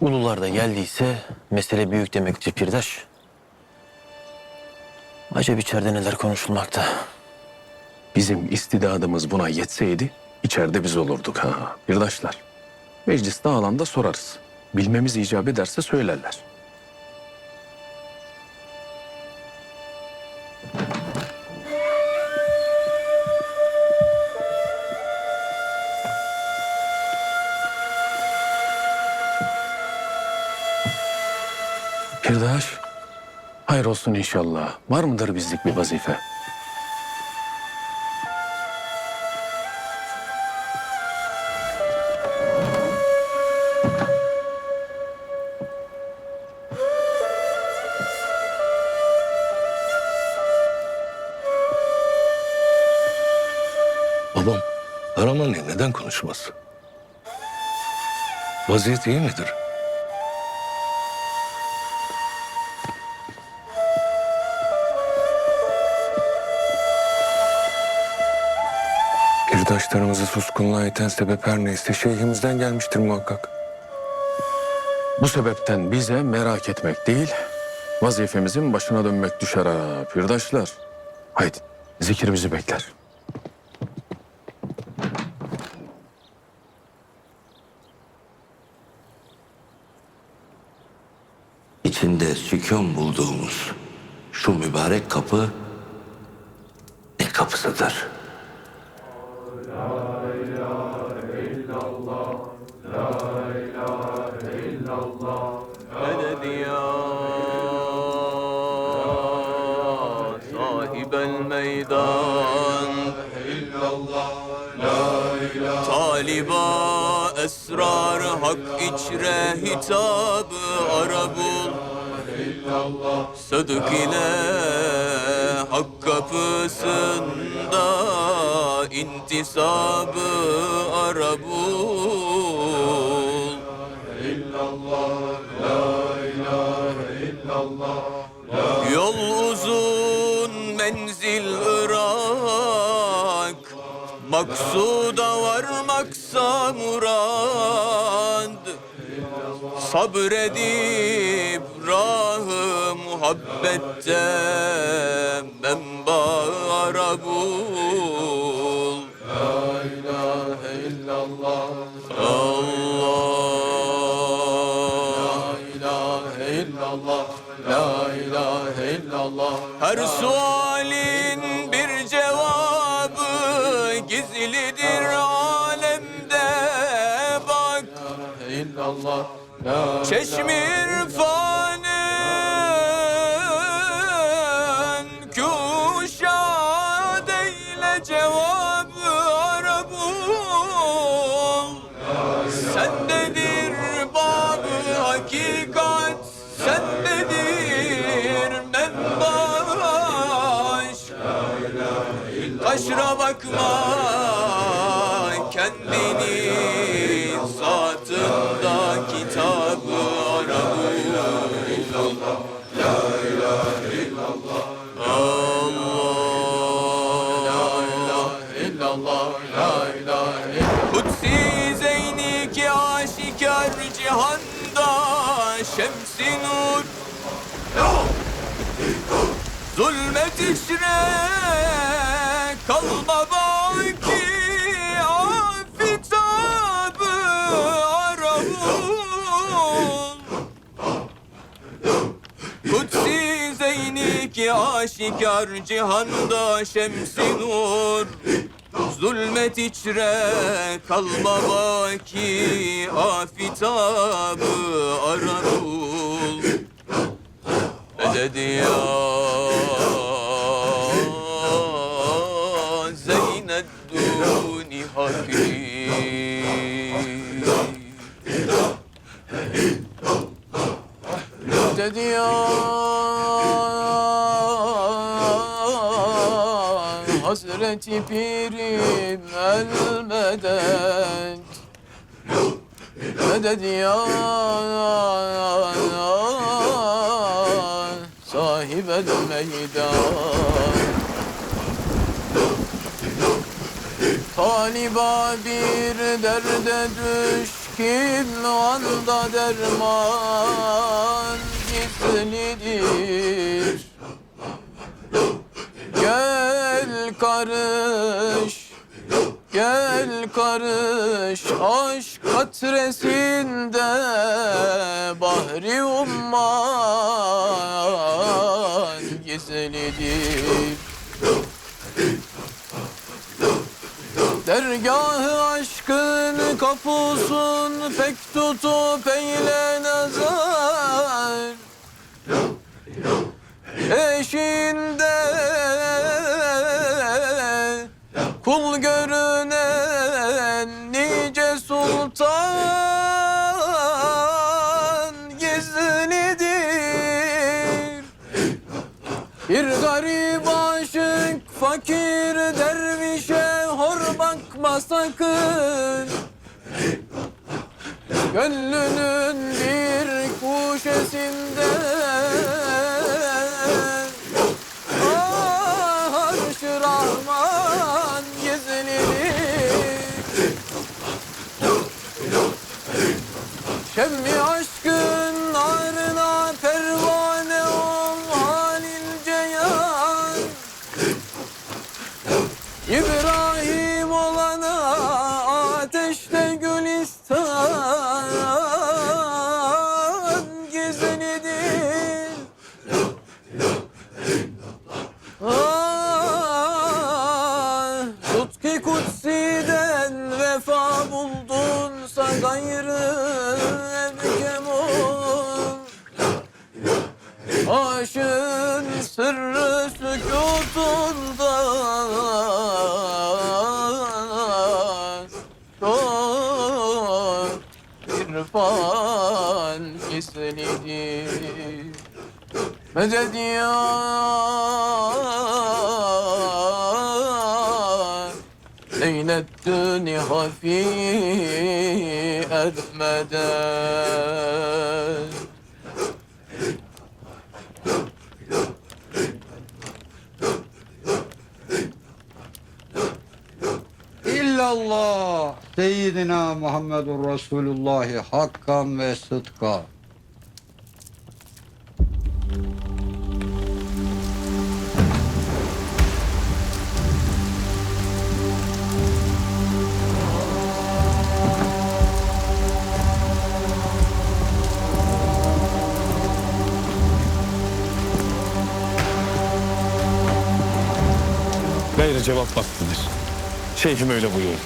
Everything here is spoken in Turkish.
Ulular da geldiyse mesele büyük demektir Pirdaş. Acaba içeride neler konuşulmakta? Bizim istidadımız buna yetseydi içeride biz olurduk ha. Birdaşlar. Meclis dağılanda sorarız. Bilmemiz icap ederse söylerler. Pirdaş, hayır olsun inşallah. Var mıdır bizlik bir vazife? Babam, Karaman ne? Neden konuşmaz? Vaziyet iyi midir? Kirdaşlarımızı suskunluğa iten sebep her neyse şeyhimizden gelmiştir muhakkak. Bu sebepten bize merak etmek değil, vazifemizin başına dönmek düşer ha pirdaşlar. Haydi, zikir bizi bekler. İçinde sükun bulduğumuz şu mübarek kapı ne kapısıdır? Taliba esrar hak içre hitabı arabul Sadık ile hak kapısında intisabı arabul Yol Maksuda varmaksa murad. Sabredip rahı muhabbette Menba arabul Allah Her sualin Çeşmi irfanın kuşad eyle cevabı arabul Sendedir babı hakikat Sendedir menbaş. Taşra bakma Zulmet içre kalma baki afitabı arabul Kutsi zeyni ki aşikar cihanda şemsi nur Zulmet içre kalma baki afitabı arabul Eded ya Zeyned duni haki Dedi ya. Hazreti Pirim el medet Medet Taliba bir derde düş Lakin o anda derman gizlidir. Gel karış Gel karış aşk katresinde Bahri umman gizlidir Dergahı aşkın kapusun pek tutup eyle nazar. Eşinde kul görünen nice sultan gizlidir. Bir garip aşık fakir dervişe bakma sakın Gönlünün bir kuşesinde Medet ya Eylet dünya fi etmeden. İllallah. Seyyidina Muhammedun Resulullah hakkan ve sıdka. Cevap vaktidir. Şeyhim öyle buyurdu.